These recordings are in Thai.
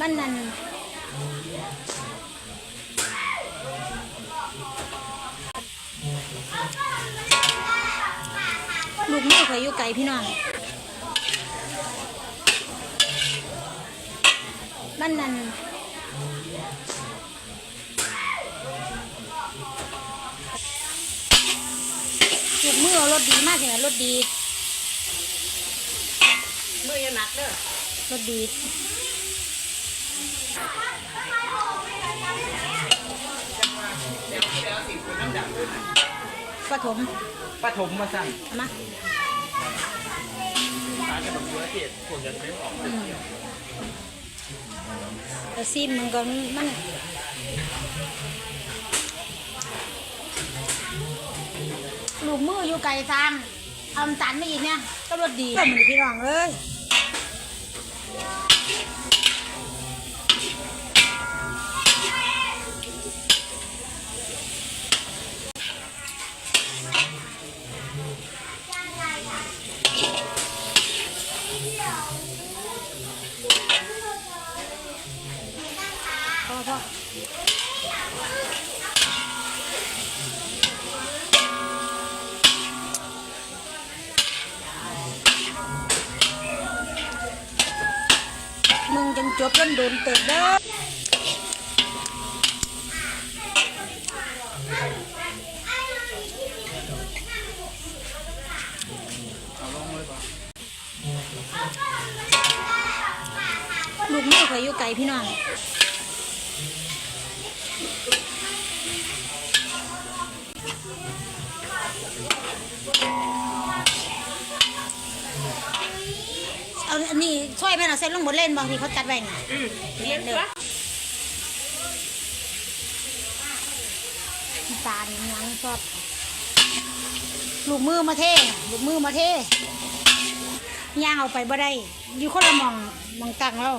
มันนั่นลูกมือข่อยอยู่ไกลพี่น้องมันนั่น มือเอารถดีมากเลยรถดีมือยังหนักเด้อรถดีแล้วสิคุณน้ำดังด้วยนะปฐมปฐมมาสั่งเอามาตาจะแบบเยอะเจ็ดคนจะไม่ออกอืมแต่ซีมมันก็มัน มืออยู่ไกลทางเอาน้ำตาลไม่อีกเนี่ยก็รถดีก็เหมือนพี่น้องเอ้ย จังจบแล้วโดนเติบเด้อลูกมือข่อยอยู่ไกลพี่น้อง นี่ช่วยแม่เราเซ็ตลงบนเล่นบางทีเขาจัดไว้นี่อืมเลี้ยงปะตานี่ยังชอบลูกมือมาเทน่ะลูกมือมาเทย่างเอาไปบ่ได้อยู่คนละมองมองตังเรา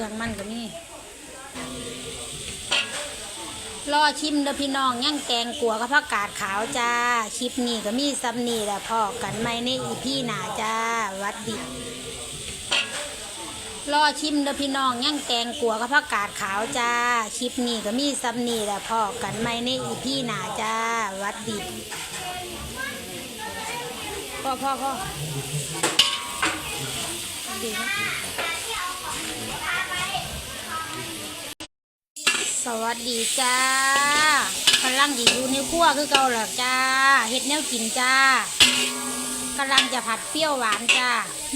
เชื่องมันก็มีรอชิมเด้อพี่น้องย่างแกงกัวกับผักกาดขาวจ้า คลิปนี้ก็มีซัมนี่แหละพอกันไหมในอีพี่หนาจ้าวัดดีรอชิมเด้อพี่น้องย่างแกงกัวกับผักกาดขาวจ้า คลิปนี้ก็มีซัมนี่แหละพอกันไหมในอีพี่หนาจ้าวัดดีพ่อพ่อพ่อดีนะ สวัสดีจ้ากำลังดีอยู่ในครัวคือเก่าหรอจ้าเห็ดแนวกินจ้ากำลังจะผัดเปรี้ยวหวานจ้า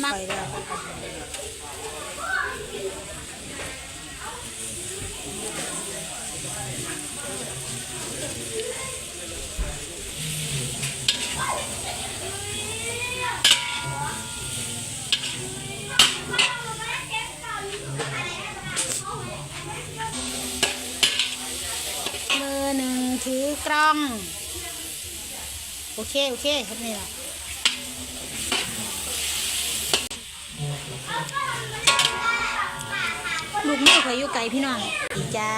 มา เคโอเคครับนี่แหละลูกมือข่อยอยู่ไกลพี่น้องดีจ้า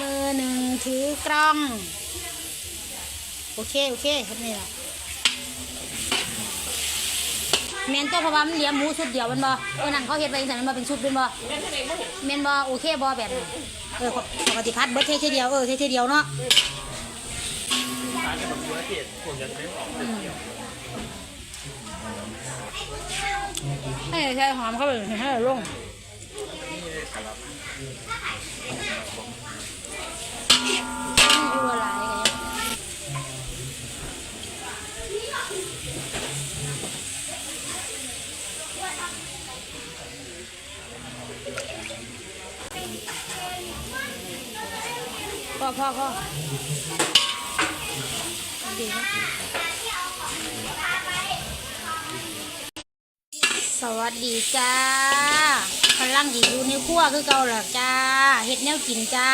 มือหนึ่งถือกล้องโอเคโอเคครับนี่แหละแมนตัวพะว่ามันเลี้ยงหมูชุดเดียวมันบ่เออนั่นเขาเฮ็ดไว้จังซั่นมันบ่เป็นชุดเป็นบ่เมนบ่โอเคบ่แบบเออปกติพัดเบิดเทเทเดียวเออเทเทเดียวเนาะ ตาจะแบบเยอะเจ็ดคนจะไม่ออกให้ใช้หอมเข้าไปให้ลงอยู่อะไรกันพ่อพ่อพ่อ ดีนะสวัสดีจ้ากำลังดีอยู่ในครัวคือเก่าหรอจ้าเฮ็ดแนวกินจ้า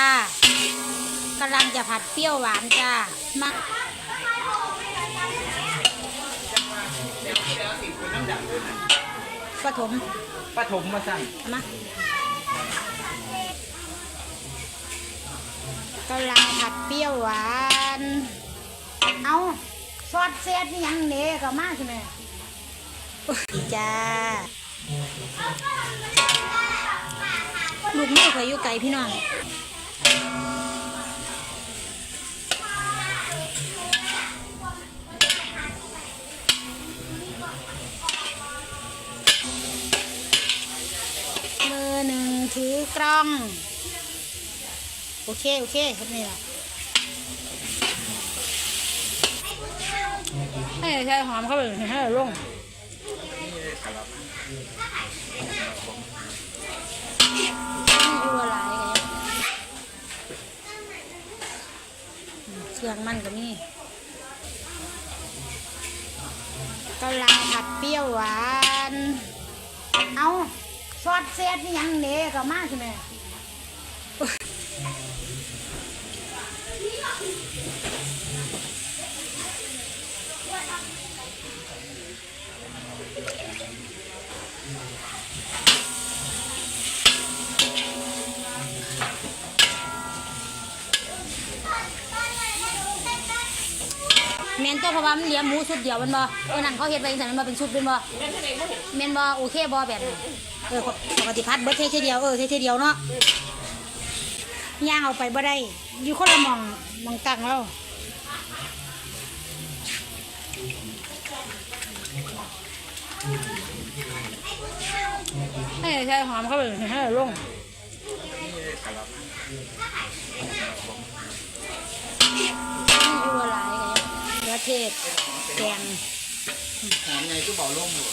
กำลังจะผัดเปรี้ยวหวานจ้ามาปฐมปฐมมาสั่งเอามากำลังผัดเปรี้ยวหวาน เอาซอสเซตนี่ยังเน่ก็มากใช่ไหมจ้าลูกมือเคยอยู่ไกลพี่น้องมือหนึ่งถือกล้อง โอเค โอเคครับนี่แหละ ให้ใช้หอมเข้าไปให้ลงเครื่องมันก็มีกำลังผัดเปรี้ยวหวาน เอาซอสเซตนี่ยังเน่ก็มากใช่ไหม นตัวเพราะว่ามันเหลี้ยหมูชุดเดียวมันบ่เออนั่นเขาเฮ็ดไว้สั่นมันมาเป็นชุดเป็นบ่แม่นเท่าไหร่บ่เห็นเมนบ่โอเคบ่แบบนี้เออปกติพัดเบิดเทเทเดียวเออเทเทเดียวเนาะย่างเอาไปบ่ได้อยู่คนละหมองหมองตังแล้วให้ใช้หอมเข้าไปให้ลงนี่ดูอะไร กันเนื้อเทศแกงหอมไงก็เบาลงอยู่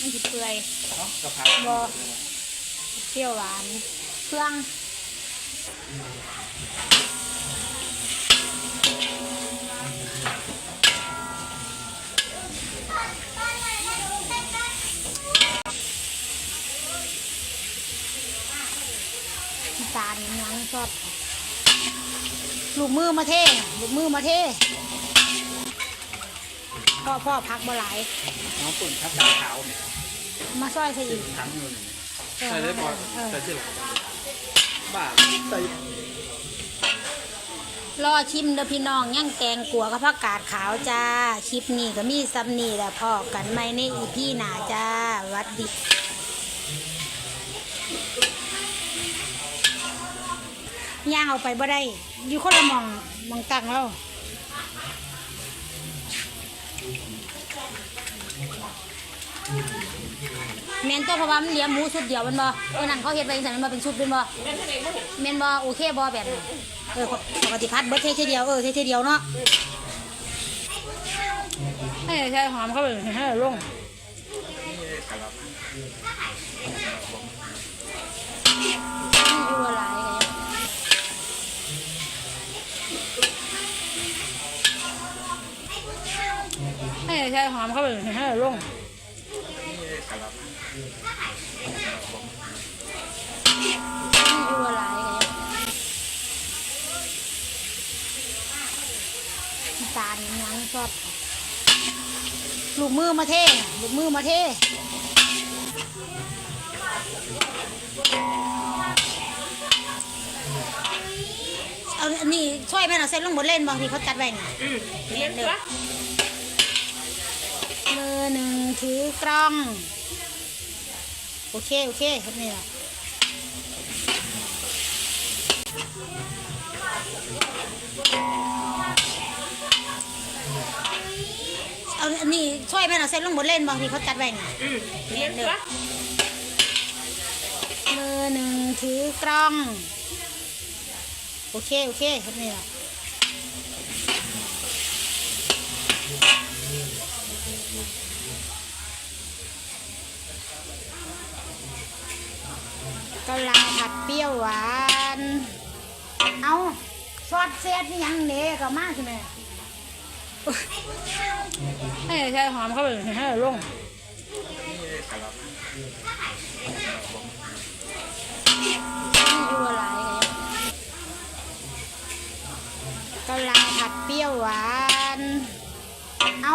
มันสิเปื่อยเนาะกระเพราบอเปรี้ยวหวานเครื่องตาลยังชอบลูกมือมาเทลูกมือมาเท พ่อพ่อพักบ่หลายน้องปุ่นทับดาขาวเนี่ยมาซอยใส่อีกทั้งอยู่นี่เออใส่ได้พอเออใส่ที่หลังบ้าใส่รอชิมเด้อพี่น้องย่างแกงกัวกับผักกาดขาวจ้าคลิปนี้ก็มีซ้ำนี่แหละพอกันไหมในอีพี่หนาจ้าหวัดดีย่างเอาไปบ่ได้อยู่คนละหมองหมองตั้งแล้ว เมนตัวเพราะว่ามันเหลี้ยงหมูชุดเดียวแมันบ่เออนั่นเขาเฮ็ดไว้สั่นมันมาเป็นชุดเป็นบ่แม่นเท่าไหร่บ่เห็นเมนบอโอเคบอแบบนี้เออปกติพัดเบิร์ดเทเทเดียวเออเทเทเดียวเนาะให้ใช้หอมเข้าไปให้ลงนี่ดูอะไรกันให้ใช้หอมเข้าไปให้ลง นี่ดูอะไรกันตาลยังชอบลูกมือมาเทลูกมือมาเทเอาอันนี้ช่วยแม่หน่อยเส้นลงบนเล่นบางทีเขาจัดไว้นี่อืมเรียนปะมือหนึ่งถือกล้อง โอเค โอเคครับนี่แหละเอาอันนี้ช่วยแม่หน่อยเส้นลงบนเล่นบางทีเขาจัดไว้นี่อืมเรียนปะมือหนึ่งถือกล้อง โอเค โอเคครับนี่แหละ กำลังผัดเปรี้ยวหวาน เอาซอสเซตนี่ยังเน่ก็มากใช่ไหมให้ใช้หอมเข้าไปให้ลงดูอะไรกำลังผัดเปรี้ยวหวาน เอา